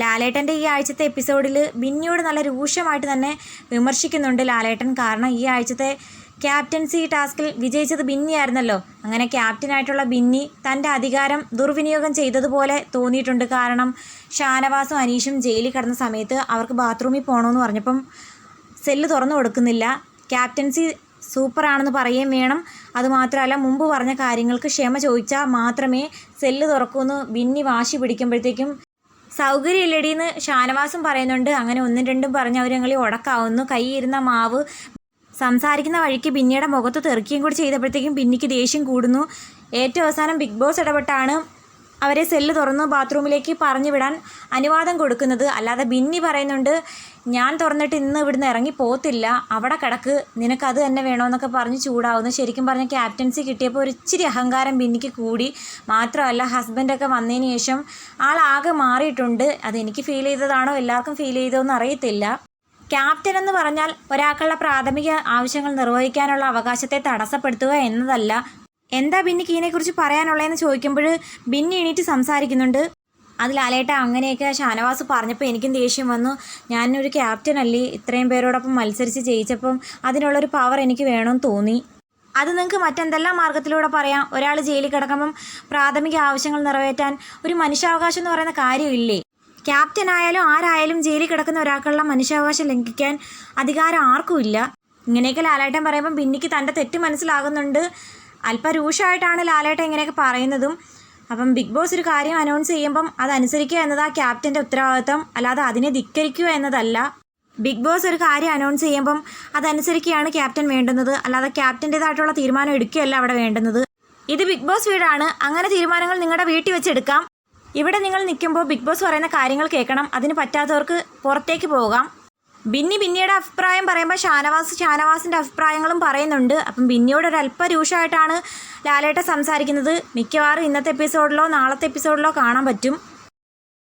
ലാലേട്ടന്റെ ഈ ആഴ്ചത്തെ എപ്പിസോഡിൽ ബിന്നിയോട് നല്ല രൂക്ഷമായിട്ട് തന്നെ വിമർശിക്കുന്നുണ്ട് ലാലേട്ടൻ. കാരണം ഈ ആഴ്ചത്തെ ക്യാപ്റ്റൻസി ടാസ്കിൽ വിജയിച്ചത് ബിന്നിയായിരുന്നല്ലോ. അങ്ങനെ ക്യാപ്റ്റനായിട്ടുള്ള ബിന്നി തന്റെ അധികാരം ദുർവിനിയോഗം ചെയ്തതുപോലെ തോന്നിയിട്ടുണ്ട്. കാരണം ഷാനവാസും അനീഷും ജയിലിൽ കിടന്ന സമയത്ത് അവർക്ക് ബാത്റൂമിൽ പോകണമെന്ന് പറഞ്ഞപ്പം സെല്ല് തുറന്നു കൊടുക്കുന്നില്ല. ക്യാപ്റ്റൻസി സൂപ്പറാണെന്ന് പറയുകയും വേണം. അതുമാത്രമല്ല മുമ്പ് പറഞ്ഞ കാര്യങ്ങൾക്ക് ക്ഷമ ചോദിച്ചാൽ മാത്രമേ സെല്ല് തുറക്കൂന്ന് ബിന്നി വാശി പിടിക്കുമ്പോഴത്തേക്കും സൗകര്യമില്ലടിയെന്ന് ഷാനവാസും പറയുന്നുണ്ട്. അങ്ങനെ ഒന്നും രണ്ടും പറഞ്ഞ് അവർ ഞങ്ങൾ ഉടക്കാവുന്നു കൈയിരുന്ന മാവ് സംസാരിക്കുന്ന വഴിക്ക് ബിന്നിയുടെ മുഖത്ത് തെറുക്കുകയും കൂടി ചെയ്തപ്പോഴത്തേക്കും ബിന്നിക്ക് ദേഷ്യം കൂടുന്നു. ഏറ്റവും അവസാനം ബിഗ് ബോസ് ഇടപെട്ടാണ് അവരെ സെല്ല് തുറന്ന് ബാത്റൂമിലേക്ക് പറഞ്ഞു വിടാൻ അനുവാദം കൊടുക്കുന്നത്. അല്ലാതെ ബിന്നി പറയുന്നുണ്ട് ഞാൻ തുറന്നിട്ട് ഇന്ന് ഇവിടുന്ന് ഇറങ്ങി പോത്തില്ല അവിടെ കിടക്ക്. നിനക്ക് അത് തന്നെ വേണമെന്നൊക്കെ പറഞ്ഞ് ചൂടാവുന്നു. ശരിക്കും പറഞ്ഞ ക്യാപ്റ്റൻസി കിട്ടിയപ്പോൾ ഒരു ഇച്ചിരി അഹങ്കാരം ബിന്നിക്ക് കൂടി. മാത്രമല്ല ഹസ്ബൻഡൊക്കെ വന്നതിന് ശേഷം ആളാകെ മാറിയിട്ടുണ്ട്. അതെനിക്ക് ഫീൽ ചെയ്തതാണോ എല്ലാവർക്കും ഫീൽ ചെയ്തോ എന്ന് അറിയത്തില്ല. ക്യാപ്റ്റൻ എന്ന് പറഞ്ഞാൽ ഒരാൾക്കുള്ള പ്രാഥമിക ആവശ്യങ്ങൾ നിർവഹിക്കാനുള്ള അവകാശത്തെ തടസ്സപ്പെടുത്തുക എന്നതല്ല. എന്താ ബിന്നിക്ക് ഇതിനെക്കുറിച്ച് പറയാനുള്ളതെന്ന് ചോദിക്കുമ്പോൾ ബിന്നി എണീറ്റ് സംസാരിക്കുന്നുണ്ട്. അത് ലാലേട്ട അങ്ങനെയൊക്കെ ഷാനവാസ് പറഞ്ഞപ്പോൾ എനിക്കും ദേഷ്യം വന്നു. ഞാനൊരു ക്യാപ്റ്റൻ അല്ലേ? ഇത്രയും പേരോടൊപ്പം മത്സരിച്ച് ജയിച്ചപ്പം അതിനുള്ളൊരു പവർ എനിക്ക് വേണമെന്ന് തോന്നി. അത് നിങ്ങൾക്ക് മറ്റെന്തെല്ലാം മാർഗത്തിലൂടെ പറയാം? ഒരാൾ ജയിലിൽ കിടക്കുമ്പം പ്രാഥമിക ആവശ്യങ്ങൾ നിറവേറ്റാൻ ഒരു മനുഷ്യാവകാശം എന്ന് പറയുന്ന കാര്യമില്ലേ? ക്യാപ്റ്റൻ ആയാലും ആരായാലും ജയിലിൽ കിടക്കുന്ന ഒരാൾക്കുള്ള മനുഷ്യാവകാശം ലംഘിക്കാൻ അധികാരം ആർക്കും ഇല്ല. ഇങ്ങനെയൊക്കെ ലാലേട്ടൻ പറയുമ്പം ബിന്നിക്ക് തന്റെ തെറ്റ് മനസ്സിലാകുന്നുണ്ട്. അല്പ രൂക്ഷമായിട്ടാണ് ലാലേട്ട ഇങ്ങനെയൊക്കെ പറയുന്നതും. അപ്പം ബിഗ് ബോസ് ഒരു കാര്യം അനൗൺസ് ചെയ്യുമ്പം അതനുസരിക്കുക എന്നത് ആ ക്യാപ്റ്റന്റെ അല്ലാതെ അതിനെ ധിക്കരിക്കുക എന്നതല്ല. ബിഗ് ബോസ് ഒരു കാര്യം അനൗൺസ് ചെയ്യുമ്പം അതനുസരിക്കുകയാണ് ക്യാപ്റ്റൻ വേണ്ടുന്നത്. അല്ലാതെ ക്യാപ്റ്റന്റേതായിട്ടുള്ള തീരുമാനം എടുക്കുകയല്ല അവിടെ വേണ്ടുന്നത്. ഇത് ബിഗ് ബോസ് വീടാണ്. അങ്ങനെ തീരുമാനങ്ങൾ നിങ്ങളുടെ വീട്ടിൽ വെച്ചെടുക്കാം ഇവിടെ നിങ്ങൾ നിൽക്കുമ്പോൾ ബിഗ് ബോസ് പറയുന്ന കാര്യങ്ങൾ കേൾക്കണം. അതിന് പറ്റാത്തവർക്ക് പുറത്തേക്ക് പോകാം. ബിന്നി ബിന്നിയുടെ അഭിപ്രായം പറയുമ്പോൾ ഷാനവാസ് ഷാനവാസിന്റെ അഭിപ്രായങ്ങളും പറയുന്നുണ്ട്. അപ്പം ബിന്നിയോട് ഒരു അല്പ രൂക്ഷമായിട്ടാണ് ലാലേട്ട സംസാരിക്കുന്നത്. മിക്കവാറും ഇന്നത്തെ എപ്പിസോഡിലോ നാളത്തെ എപ്പിസോഡിലോ കാണാൻ പറ്റും.